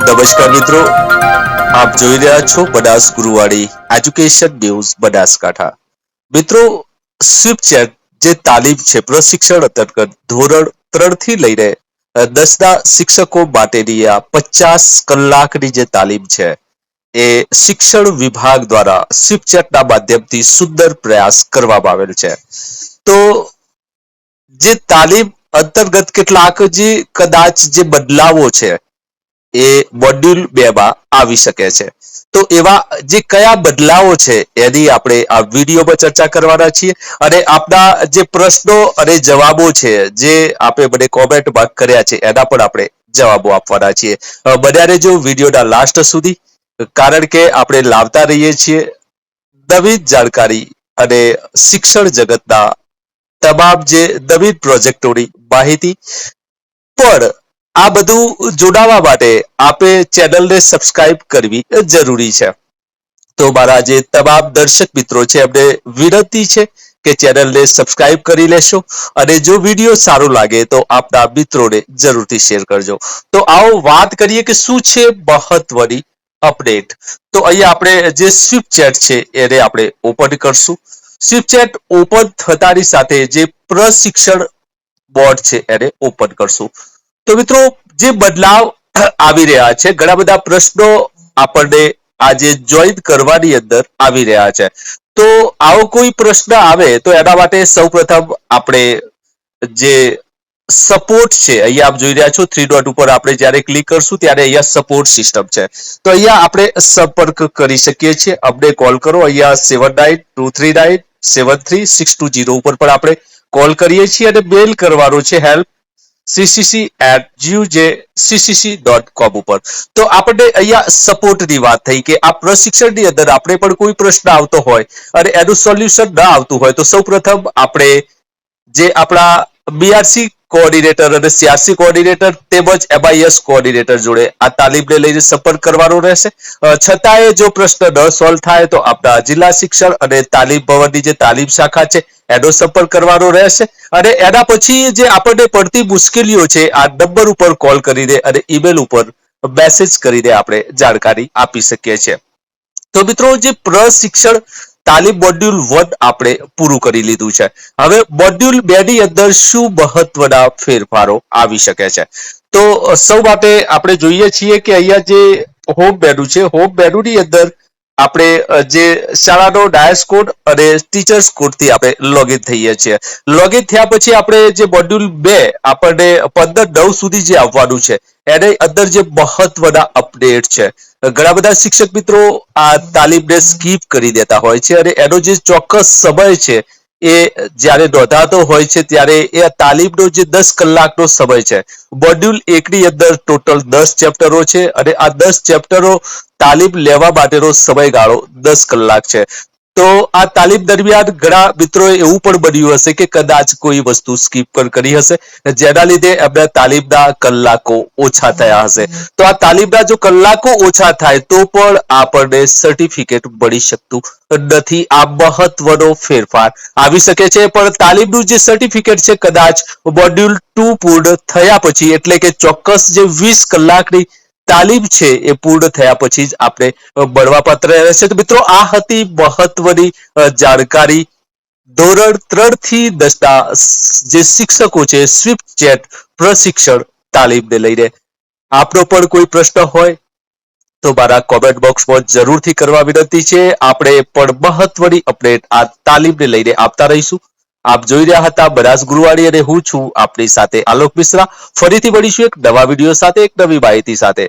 નમસ્કાર મિત્રો, આપ જોઈ રહ્યા છો બનાસ ગુરુવાળી એજ્યુકેશન ન્યૂઝ બનાસકાંઠા. મિત્રો સ્વિફ્ટ ચેટ જે તાલીમ છે, પ્રશિક્ષણ અંતર્ગત ધોરણ ત્રણથી લઈને દસના શિક્ષકો માટેની આ પચાસ કલાકની જે તાલીમ છે, એ શિક્ષણ વિભાગ દ્વારા સ્વિફ્ટ ચેટના માધ્યમથી સુંદર પ્રયાસ કરવામાં આવેલ છે. તો, જે તાલીમ અંતર્ગત કેટલાક જે કદાચ જે બદલાવો છે એ મોડ્યુલ બે માં આવી શકે છે. તો એવા જે કયા બદલાવો છે એની આપણે આ વિડીયોમાં ચર્ચા કરવાના છીએ અને આપના જે પ્રશ્નો અને જવાબો છે જે આપે મને કોમેન્ટમાં કર્યા છે એના પણ આપણે જવાબો આપવાના છીએ. બધાને રહેજો વિડીયોના લાસ્ટ સુધી. કારણ કે આપણે લાવતા રહીએ છીએ નવીન જાણકારી અને શિક્ષણ જગતના તમામ જે નવીન પ્રોજેક્ટોની માહિતી. પણ આ બધું જોડાવા માટે આપે ચેનલને સબસ્ક્રાઇબ કરવી જરૂરી છે. તો મારા જે તમામ દર્શક મિત્રો છે, એમને વિનંતી છે કે ચેનલને સબસ્ક્રાઇબ કરી લેશો અને જો વીડિયો સારો લાગે તો આપના મિત્રોને જરૂરથી શેર કરજો. તો આવો વાત કરીએ કે શું છે મહત્વની અપડેટ તો અહીંયા આપણે જે સ્વિફ્ટ ચેટ છે, એને આપણે ઓપન કરશું. સ્વિફ્ટ ચેટ ઓપન થતાની સાથે જે પ્રશિક્ષણ બોર્ડ છે, એને ઓપન કરશું. તો મિત્રો, જે બદલાવ આવી રહ્યા છે, ઘણા બધા પ્રશ્નો આપણને આજે જોઈન કરવાની અંદર આવી રહ્યા છે. તો આવો કોઈ પ્રશ્ન આવે, તો એના માટે સૌપ્રથમ આપણે જે સપોર્ટ છે, અહીંયા આપ જોઈ રહ્યા છો થ્રી ડોટ ઉપર આપણે જ્યારે ક્લિક કરશું, ત્યારે અહીંયા સપોર્ટ સિસ્ટમ છે. તો અહીંયા આપણે સંપર્ક કરી શકીએ છીએ. અમને કોલ કરો, અહીંયા seven nine two three nine seven three six two zero ઉપર પણ આપણે કોલ કરીએ છીએ અને મેલ કરવાનો છે. Help CCC at CCC dot com ઉપર. તો આપણે અહીંયા સપોર્ટની વાત થઈ કે આ પ્રશિક્ષણની અંદર આપણે પણ કોઈ પ્રશ્ન આવતો હોય અને એનું સોલ્યુશન ન આવતું હોય તો સૌપ્રથમ આપણે જે આપણા બીઆરસી કોઓર્ડિનેટર અને સીઆરસી કોઓર્ડિનેટર તેમજ એમઆઈએસ કોઓર્ડિનેટર જોડે આ તાલીમને લઈને સંપર્ક કરવાનો રહેશે. છતાંય જો પ્રશ્ન ન સોલ્વ થાય તો આપણા જિલ્લા શિક્ષણ અને તાલીમ ભવનની જે તાલીમ શાખા છે, એનો સંપર્ક કરવાનો રહેશે. અને એના પછી જે આપણને પડતી મુશ્કેલીઓ છે, આ નંબર ઉપર કોલ કરીને અને ઈમેલ ઉપર મેસેજ કરીને આપણે જાણકારી આપી શકીએ છીએ. તો મિત્રો, જે પ્રશિક્ષણ તાલીમ મોડ્યુલ વન આપણે પૂરું કરી લીધું છે. હવે મોડ્યુલ બે ની અંદર શું મહત્વના ફેરફારો આવી શકે છે? તો સૌ માટે આપણે જોઈએ છીએ કે અહીંયા જે હોમ મેનુ છે હોમ મેનુ ની અંદર આપણે જે શાળાનો ડાયસ કોડ અને ટીચર્સ કોડથી આપણે લોગિન થઈએ છીએ. લોગિન થયા પછી આપણે જે મોડ્યુલ બે આપણને પંદર નવ સુધી જે આવવાનું છે, એને અંદર જે મહત્વના અપડેટ છે. ઘણા બધા શિક્ષક મિત્રો આ તાલીમને સ્કીપ કરી દેતા હોય છે અને એનો જે ચોક્કસ સમય છે એ જ્યારે નોંધાતો હોય છે ત્યારે એ તાલીમનો જે દસ કલાકનો સમય છે. મોડ્યુલ એકની અંદર ટોટલ દસ ચેપ્ટરો છે અને આ દસ ચેપ્ટરો તાલીમ લેવા માટેનો સમયગાળો દસ કલાક છે. તો આ તાલીમ દરમિયાન ઘણા મિત્રોએ એવું પણ બન્યું હશે કે કદાચ કોઈ વસ્તુ સ્કીપ પણ કરી હશે જેના લીધે એમના તાલીમના કલાકો ઓછા થયા હશે. તો આ તાલીમના જો કલાકો ઓછા થાય તો પણ આપણને સર્ટિફિકેટ મળી શકતું નથી. આ મહત્વનો ફેરફાર આવી શકે છે પણ તાલીમનું જે સર્ટિફિકેટ છે કદાચ મોડ્યુલ ટુ પૂર્ણ થયા પછી એટલે કે ચોક્કસ જે વીસ કલાકની તાલીમ છે એ પૂર્ણ થયા પછી જ આપણે મળવાપાત્ર રહેશે. તો મિત્રો, આ હતી મહત્વની જાણકારી. ધોરણ ત્રણથી દસના જે શિક્ષકો છે સ્વિફ્ટ ચેટ પ્રશિક્ષણ તાલીમને લઈને. આપનો પણ કોઈ પ્રશ્ન હોય તો મારા કોમેન્ટ બોક્સમાં જરૂરથી કરવા વિનંતી છે. આપણે પણ મહત્વની અપડેટ આ તાલીમને લઈને આપતા રહીશું. આપ જોઈ રહ્યા હતા બનાસ ગુરુવાડી અને હું છું આપની સાથે આલોક મિશ્રા. ફરીથી મળીશું એક નવા વીડિયો સાથે, એક નવી માહિતી સાથે.